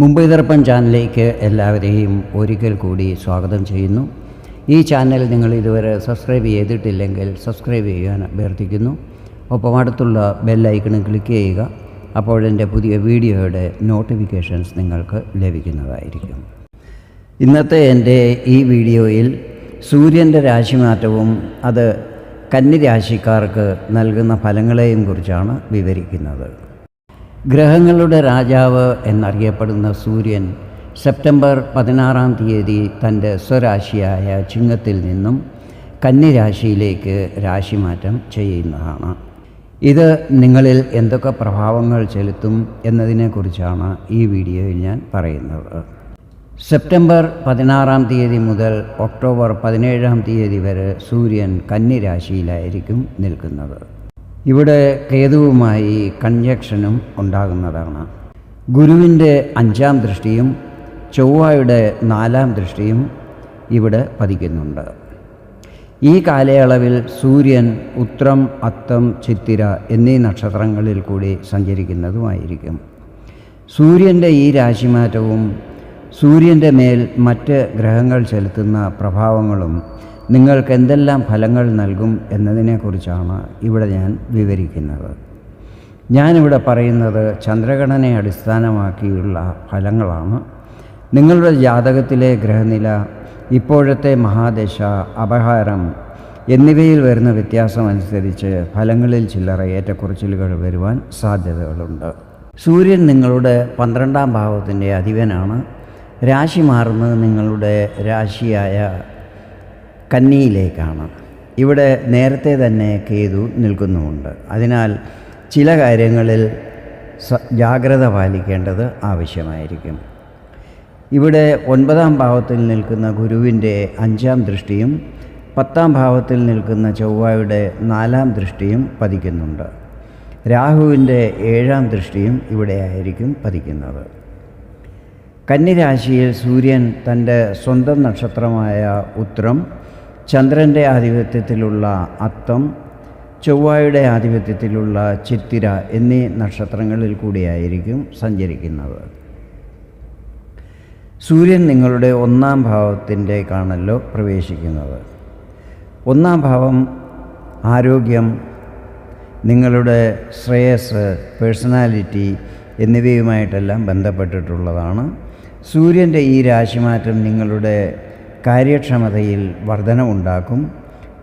മുംബൈ ദർപ്പൺ ചാനലിലേക്ക് എല്ലാവരെയും ഒരിക്കൽ കൂടി സ്വാഗതം ചെയ്യുന്നു. ഈ ചാനൽ നിങ്ങൾ ഇതുവരെ സബ്സ്ക്രൈബ് ചെയ്തിട്ടില്ലെങ്കിൽ സബ്സ്ക്രൈബ് ചെയ്യാൻ അഭ്യർത്ഥിക്കുന്നു. ഒപ്പം അടുത്തുള്ള ബെല്ലൈക്കണിൽ ക്ലിക്ക് ചെയ്യുക. അപ്പോഴെന്റെ പുതിയ വീഡിയോയുടെ നോട്ടിഫിക്കേഷൻസ് നിങ്ങൾക്ക് ലഭിക്കുന്നതായിരിക്കും. ഇന്നത്തെ എന്റെ ഈ വീഡിയോയിൽ സൂര്യന്റെ രാശിമാറ്റവും അത് കന്നിരാശിക്കാർക്ക് നൽകുന്ന ഫലങ്ങളെയും കുറിച്ചാണ് വിവരിക്കുന്നത്. ഗ്രഹങ്ങളുടെ രാജാവ് എന്നറിയപ്പെടുന്ന സൂര്യൻ സെപ്റ്റംബർ പതിനാറാം തീയതി തന്റെ സ്വരാശിയായ ചിങ്ങത്തിൽ നിന്നും കന്നിരാശിയിലേക്ക് രാശിമാറ്റം ചെയ്യുന്നതാണ്. ഇത് നിങ്ങളിൽ എന്തൊക്കെ പ്രഭാവങ്ങൾ ചെലുത്തും എന്നതിനെക്കുറിച്ചാണ് ഈ വീഡിയോയിൽ ഞാൻ പറയുന്നത്. സെപ്റ്റംബർ പതിനാറാം തീയതി മുതൽ ഒക്ടോബർ പതിനേഴാം തീയതി വരെ സൂര്യൻ കന്നിരാശിയിലായിരിക്കും നിൽക്കുന്നത്. ഇവിടെ കേതുവുമായി കൺജക്ഷനും ഉണ്ടാകുന്നതാണ്. ഗുരുവിന്റെ അഞ്ചാം ദൃഷ്ടിയും ചൊവ്വയുടെ നാലാം ദൃഷ്ടിയും ഇവിടെ പതിക്കുന്നുണ്ട്. ഈ കാലയളവിൽ സൂര്യൻ ഉത്രം അത്തം ചിത്തിര എന്നീ നക്ഷത്രങ്ങളിൽ കൂടി സഞ്ചരിക്കുന്നതുമായിരിക്കും. സൂര്യന്റെ ഈ രാശിമാറ്റവും സൂര്യന്റെ മേൽ മറ്റ് ഗ്രഹങ്ങൾ ചെലുത്തുന്ന പ്രഭാവങ്ങളും നിങ്ങൾക്ക് എന്തെല്ലാം ഫലങ്ങൾ നൽകും എന്നതിനെക്കുറിച്ചാണ് ഇവിടെ ഞാൻ വിവരിക്കുന്നത്. ഞാനിവിടെ പറയുന്നത് ചന്ദ്രഗണനെ അടിസ്ഥാനമാക്കിയുള്ള ഫലങ്ങളാണ്. നിങ്ങളുടെ ജാതകത്തിലെ ഗ്രഹനില ഇപ്പോഴത്തെ മഹാദശ അപഹാരം എന്നിവയിൽ വരുന്ന വ്യത്യാസം അനുസരിച്ച് ഫലങ്ങളിൽ ചില്ലറ ഏറ്റക്കുറച്ചിലുകൾ വരുവാൻ സാധ്യതകളുണ്ട്. സൂര്യൻ നിങ്ങളുടെ പന്ത്രണ്ടാം ഭാവത്തിന്റെ അധിപനാണ്. രാശി മാറുന്നത് നിങ്ങളുടെ രാശിയായ കന്നിയിലേക്കാണ്. ഇവിടെ നേരത്തെ തന്നെ കേതു നിൽക്കുന്നുമുണ്ട്. അതിനാൽ ചില കാര്യങ്ങളിൽ ജാഗ്രത പാലിക്കേണ്ടത് ആവശ്യമായിരിക്കും. ഇവിടെ ഒൻപതാം ഭാവത്തിൽ നിൽക്കുന്ന ഗുരുവിന്റെ അഞ്ചാം ദൃഷ്ടിയും പത്താം ഭാവത്തിൽ നിൽക്കുന്ന ചൊവ്വയുടെ നാലാം ദൃഷ്ടിയും പതിക്കുന്നുണ്ട്. രാഹുവിന്റെ ഏഴാം ദൃഷ്ടിയും ഇവിടെയായിരിക്കും പതിക്കുന്നത്. കന്നിരാശിയിൽ സൂര്യൻ തന്റെ സ്വന്തം നക്ഷത്രമായ ഉത്രം ചന്ദ്രന്റെ ആധിപത്യത്തിലുള്ള അത്തം ചൊവ്വയുടെ ആധിപത്യത്തിലുള്ള ചിത്തിര എന്നീ നക്ഷത്രങ്ങളിൽ കൂടിയായിരിക്കും സഞ്ചരിക്കുന്നത്. സൂര്യൻ നിങ്ങളുടെ ഒന്നാം ഭാവത്തിന്റെ കാണല്ലോ പ്രവേശിക്കുന്നത്. ഒന്നാം ഭാവം ആരോഗ്യം നിങ്ങളുടെ ശ്രേയസ് പേഴ്സണാലിറ്റി എന്നിവയുമായിട്ടെല്ലാം ബന്ധപ്പെട്ടിട്ടുള്ളതാണ്. സൂര്യന്റെ ഈ രാശിമാറ്റം നിങ്ങളുടെ കാര്യക്ഷമതയിൽ വർധനവുണ്ടാക്കും.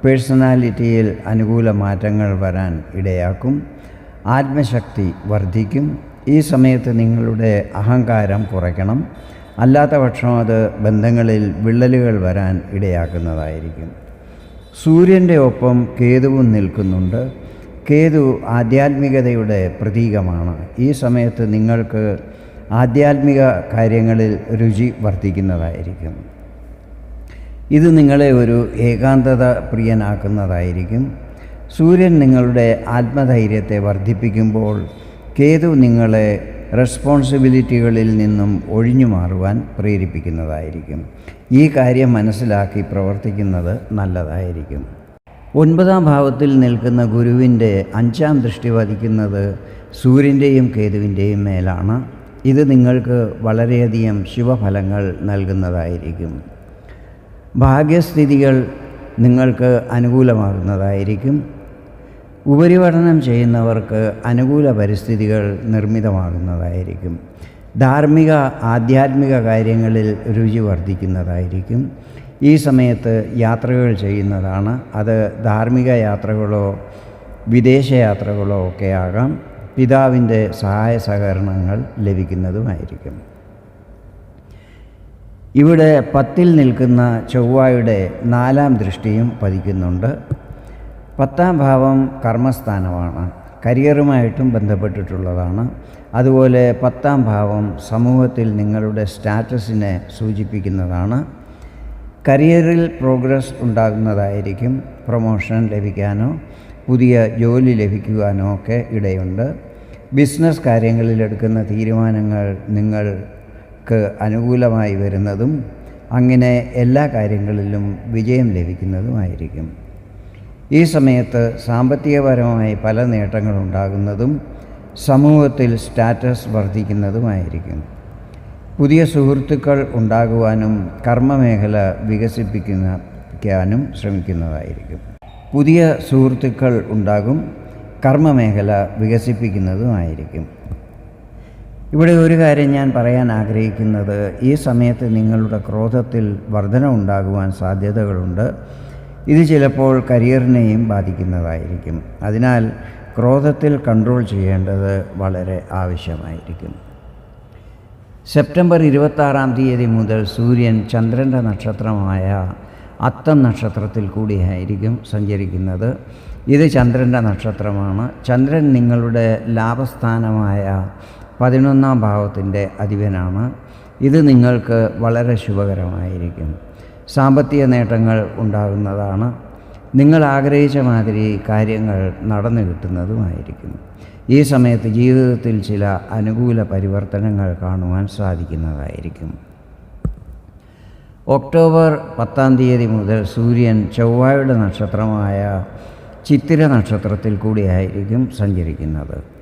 പേഴ്സണാലിറ്റിയിൽ അനുകൂല മാറ്റങ്ങൾ വരാൻ ഇടയാക്കും. ആത്മശക്തി വർദ്ധിക്കും. ഈ സമയത്ത് നിങ്ങളുടെ അഹങ്കാരം കുറയ്ക്കണം. അല്ലാത്തപക്ഷം അത് ബന്ധങ്ങളിൽ വിള്ളലുകൾ വരാൻ ഇടയാക്കുന്നതായിരിക്കും. സൂര്യന്റെ ഒപ്പം കേതുവും നിൽക്കുന്നുണ്ട്. കേതു ആധ്യാത്മികതയുടെ പ്രതീകമാണ്. ഈ സമയത്ത് നിങ്ങൾക്ക് ആധ്യാത്മിക കാര്യങ്ങളിൽ രുചി വർദ്ധിക്കുന്നതായിരിക്കും. ഇത് നിങ്ങളെ ഒരു ഏകാന്തത പ്രിയനാക്കുന്നതായിരിക്കും. സൂര്യൻ നിങ്ങളുടെ ആത്മധൈര്യത്തെ വർദ്ധിപ്പിക്കുമ്പോൾ കേതു നിങ്ങളെ റെസ്പോൺസിബിലിറ്റികളിൽ നിന്നും ഒഴിഞ്ഞു മാറുവാൻ പ്രേരിപ്പിക്കുന്നതായിരിക്കും. ഈ കാര്യം മനസ്സിലാക്കി പ്രവർത്തിക്കുന്നത് നല്ലതായിരിക്കും. ഒൻപതാം ഭാവത്തിൽ നിൽക്കുന്ന ഗുരുവിന്റെ അഞ്ചാം ദൃഷ്ടി വധിക്കുന്നത് സൂര്യന്റെയും കേതുവിന്റെയും മേലാണ്. ഇത് നിങ്ങൾക്ക് വളരെയധികം ശിവഫലങ്ങൾ നൽകുന്നതായിരിക്കും. ഭാഗ്യസ്ഥിതികൾ നിങ്ങൾക്ക് അനുകൂലമാകുന്നതായിരിക്കും. ഉപരിപഠനം ചെയ്യുന്നവർക്ക് അനുകൂല പരിസ്ഥിതികൾ നിർമ്മിതമാകുന്നതായിരിക്കും. ധാർമ്മിക ആധ്യാത്മിക കാര്യങ്ങളിൽ രുചി വർദ്ധിക്കുന്നതായിരിക്കും. ഈ സമയത്ത് യാത്രകൾ ചെയ്യുന്നതാണ്. അത് ധാർമ്മിക യാത്രകളോ വിദേശ യാത്രകളോ ഒക്കെ ആകാം. പിതാവിന്റെ സഹായ സഹകരണങ്ങൾ ലഭിക്കുന്നതുമായിരിക്കും. ഇവിടെ പത്തിൽ നിൽക്കുന്ന ചൊവ്വായുടെ നാലാം ദൃഷ്ടിയും പതിക്കുന്നുണ്ട്. പത്താം ഭാവം കർമ്മസ്ഥാനമാണ്. കരിയറുമായിട്ടും ബന്ധപ്പെട്ടിട്ടുള്ളതാണ്. അതുപോലെ പത്താം ഭാവം സമൂഹത്തിൽ നിങ്ങളുടെ സ്റ്റാറ്റസിനെ സൂചിപ്പിക്കുന്നതാണ്. കരിയറിൽ പ്രോഗ്രസ് ഉണ്ടാകുന്നതായിരിക്കും. പ്രൊമോഷൻ ലഭിക്കാനോ പുതിയ ജോലി ലഭിക്കുവാനോ ഒക്കെ ഇടയുണ്ട്. ബിസിനസ് കാര്യങ്ങളിൽ എടുക്കുന്ന തീരുമാനങ്ങൾ നിങ്ങൾക്ക് അനുകൂലമായി വരുന്നതും അങ്ങനെ എല്ലാ കാര്യങ്ങളിലും വിജയം ലഭിക്കുന്നതുമായിരിക്കും. ഈ സമയത്ത് സാമ്പത്തികപരമായി പല നേട്ടങ്ങളുണ്ടാകുന്നതും സമൂഹത്തിൽ സ്റ്റാറ്റസ് വർദ്ധിക്കുന്നതുമായിരിക്കും പുതിയ സുഹൃത്തുക്കൾ ഉണ്ടാകുവാനും കർമ്മമേഖല വികസിപ്പിക്കാനും ശ്രമിക്കുന്നതായിരിക്കും. പുതിയ സുഹൃത്തുക്കൾ ഉണ്ടാകും കർമ്മമേഖല വികസിപ്പിക്കുന്നതുമായിരിക്കും. ഇവിടെ ഒരു കാര്യം ഞാൻ പറയാൻ ആഗ്രഹിക്കുന്നത്. ഈ സമയത്ത് നിങ്ങളുടെ ക്രോധത്തിൽ വർധന ഉണ്ടാകുവാൻ സാധ്യതകളുണ്ട്. ഇത് ചിലപ്പോൾ കരിയറിനെയും ബാധിക്കുന്നതായിരിക്കും. അതിനാൽ ക്രോധത്തിൽ കൺട്രോൾ ചെയ്യേണ്ടത് വളരെ ആവശ്യമായിരിക്കും. സെപ്റ്റംബർ ഇരുപത്താറാം തീയതി മുതൽ സൂര്യൻ ചന്ദ്രന്റെ നക്ഷത്രമായ അത്തം നക്ഷത്രത്തിൽ കൂടിയായിരിക്കും സഞ്ചരിക്കുന്നത്. ഇത് ചന്ദ്രന്റെ നക്ഷത്രമാണ്. ചന്ദ്രൻ നിങ്ങളുടെ ലാഭസ്ഥാനമായ പതിനൊന്നാം ഭാവത്തിന്റെ അധിപനാണ്. ഇത് നിങ്ങൾക്ക് വളരെ ശുഭകരമായിരിക്കും. സാമ്പത്തിക നേട്ടങ്ങൾ ഉണ്ടാകുന്നതാണ്. നിങ്ങൾ ആഗ്രഹിച്ച മാതിരി കാര്യങ്ങൾ നടന്നു കിട്ടുന്നതുമായിരിക്കും. ഈ സമയത്ത് ജീവിതത്തിൽ ചില അനുകൂല പരിവർത്തനങ്ങൾ കാണുവാൻ സാധിക്കുന്നതായിരിക്കും. ഒക്ടോബർ പത്താം തീയതി മുതൽ സൂര്യൻ ചൊവ്വായുടെ നക്ഷത്രമായ ചിത്തിര നക്ഷത്രത്തിൽ കൂടിയായിരിക്കും സഞ്ചരിക്കുന്നത്.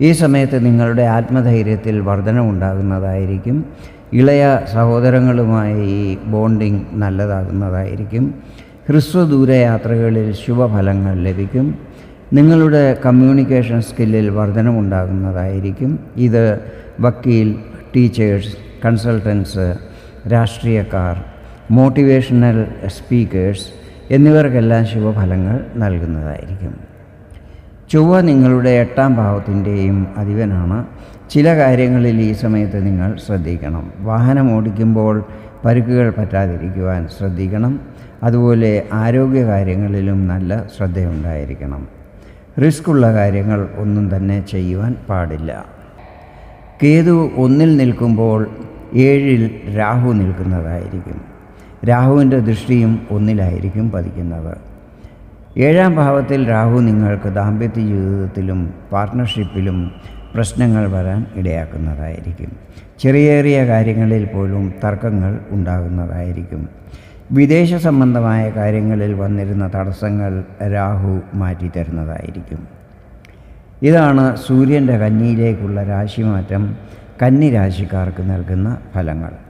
ഈ സമയത്ത് നിങ്ങളുടെ ആത്മധൈര്യത്തിൽ വർധനമുണ്ടാകുന്നതായിരിക്കും ഇളയ സഹോദരങ്ങളുമായി ഈ ബോണ്ടിങ് നല്ലതാകുന്നതായിരിക്കും. ഹ്രസ്വദൂര യാത്രകളിൽ ശുഭഫലങ്ങൾ ലഭിക്കും. നിങ്ങളുടെ കമ്മ്യൂണിക്കേഷൻ സ്കില്ലിൽ വർധനമുണ്ടാകുന്നതായിരിക്കും ഇത് വക്കീൽ ടീച്ചേഴ്സ് കൺസൾട്ടൻസ് രാഷ്ട്രീയക്കാർ മോട്ടിവേഷണൽ സ്പീക്കേഴ്സ് എന്നിവർക്കെല്ലാം ശുഭഫലങ്ങൾ നൽകുന്നതായിരിക്കും. ചൊവ്വ നിങ്ങളുടെ എട്ടാം ഭാവത്തിന്റെയും അധിപനാണ്. ചില കാര്യങ്ങളിൽ ഈ സമയത്ത് നിങ്ങൾ ശ്രദ്ധിക്കണം. വാഹനം ഓടിക്കുമ്പോൾ പരുക്കുകൾ പറ്റാതിരിക്കുവാൻ ശ്രദ്ധിക്കണം. അതുപോലെ ആരോഗ്യ കാര്യങ്ങളിലും നല്ല ശ്രദ്ധയുണ്ടായിരിക്കണം. റിസ്ക് ഉള്ള കാര്യങ്ങൾ ഒന്നും തന്നെ ചെയ്യുവാൻ പാടില്ല. കേതു ഒന്നിൽ നിൽക്കുമ്പോൾ ഏഴിൽ രാഹു നിൽക്കുന്നതായിരിക്കും. രാഹുവിന്റെ ദൃഷ്ടിയും ഒന്നിലായിരിക്കും പതിക്കുന്നത്. ഏഴാം ഭാവത്തിൽ രാഹു നിങ്ങൾക്ക് ദാമ്പത്യ ജീവിതത്തിലും പാർട്ട്ണർഷിപ്പിലും പ്രശ്നങ്ങൾ വരാൻ ഇടയാക്കുന്നതായിരിക്കും. ചെറിയേറിയ ചെറിയ കാര്യങ്ങളിൽ പോലും തർക്കങ്ങൾ ഉണ്ടാകുന്നതായിരിക്കും. വിദേശ സംബന്ധമായ കാര്യങ്ങളിൽ വന്നിരുന്ന തടസ്സങ്ങൾ രാഹു മാറ്റിത്തരുന്നതായിരിക്കും. ഇതാണ് സൂര്യന്റെ കന്നിയിലേക്കുള്ള രാശിമാറ്റം കന്നി രാശിക്കാർക്ക് നൽകുന്ന ഫലങ്ങൾ.